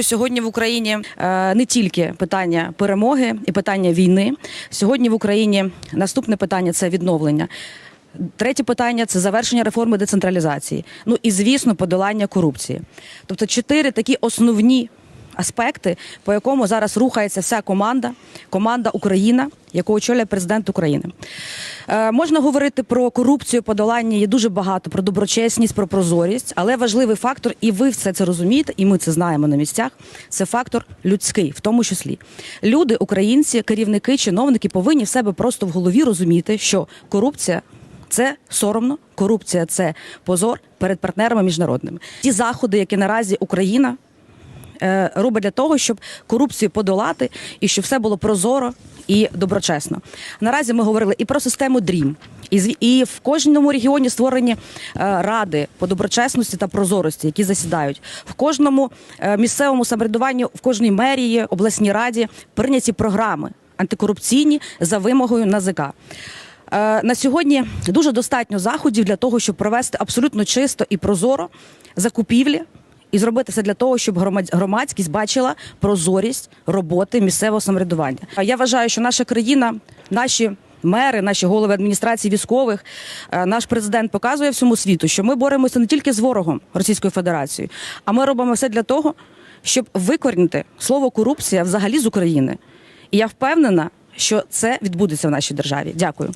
Сьогодні в Україні е, не тільки питання перемоги і питання війни. Сьогодні в Україні наступне питання це відновлення. Третє питання це завершення реформи децентралізації. Ну і звісно, подолання корупції. Тобто, чотири такі основні аспекти, по якому зараз рухається вся команда, команда Україна, яку очолює президент України. Е, можна говорити про корупцію, подолання є дуже багато, про доброчесність, про прозорість, але важливий фактор, і ви все це розумієте, і ми це знаємо на місцях. Це фактор людський, в тому числі. Люди, українці, керівники, чиновники повинні в себе просто в голові розуміти, що корупція. Це соромно, корупція це позор перед партнерами міжнародними. Ті заходи, які наразі Україна робить для того, щоб корупцію подолати і щоб все було прозоро і доброчесно. Наразі ми говорили і про систему DREAM, і, в кожному регіоні створені е, ради по доброчесності та прозорості, які засідають. В кожному е, місцевому самоврядуванні, в кожній мерії, обласній раді прийняті програми антикорупційні за вимогою НАЗК. Е, На сьогодні дуже достатньо заходів для того, щоб провести абсолютно чисто і прозоро закупівлі і зробити все для того, щоб громадсь- громадськість бачила прозорість роботи місцевого самоврядування. Я вважаю, що наша країна, наші мери, наші голови адміністрації військових, е, наш президент показує всьому світу, що ми боремося не тільки з ворогом Російською Федерацією, а ми робимо все для того, щоб викорінити слово корупція взагалі з України. І я впевнена, що це відбудеться в нашій державі. Дякую.